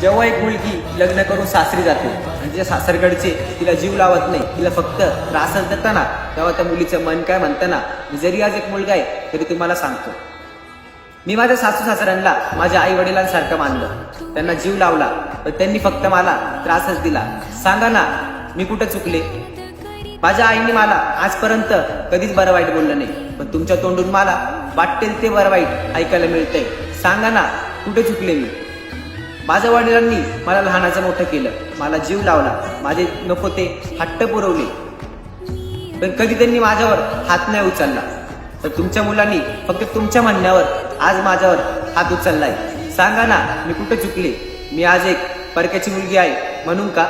जेव्हा एक मुलगी लग्न करून सासरी जाते आणि तिच्या सासरकडचे तिला जीव लावत नाही तिला फक्त त्रासच देताना तेव्हा त्या मुलीचं मन काय म्हणताना मी जरी आज एक मुलगा आहे तरी तुम्हाला सांगतो. मी माझ्या सासू सासऱ्यांना माझ्या आई वडिलांसारखं मानलं. त्यांना जीव लावला पण त्यांनी फक्त मला त्रासच दिला. सांगा ना मी कुठं चुकले? माझ्या आईने मला आजपर्यंत कधीच बरं वाईट बोललं नाही पण तुमच्या तोंडून मला वाटते ते बरं वाईट ऐकायला मिळतंय. सांगा ना कुठे चुकले मी? माझ्या वडिलांनी मला लहानाचं मोठं केलं. मला जीव लावला. माझे नको ते हट्ट पुरवले. पण कधी त्यांनी माझ्यावर हात नाही उचलला. तर तुमच्या मुलांनी फक्त तुमच्या म्हणण्यावर आज माझ्यावर हात उचललाय. सांगा ना मी कुठे चुकले? मी आज एक परक्याची मुलगी आहे. म्हणून का?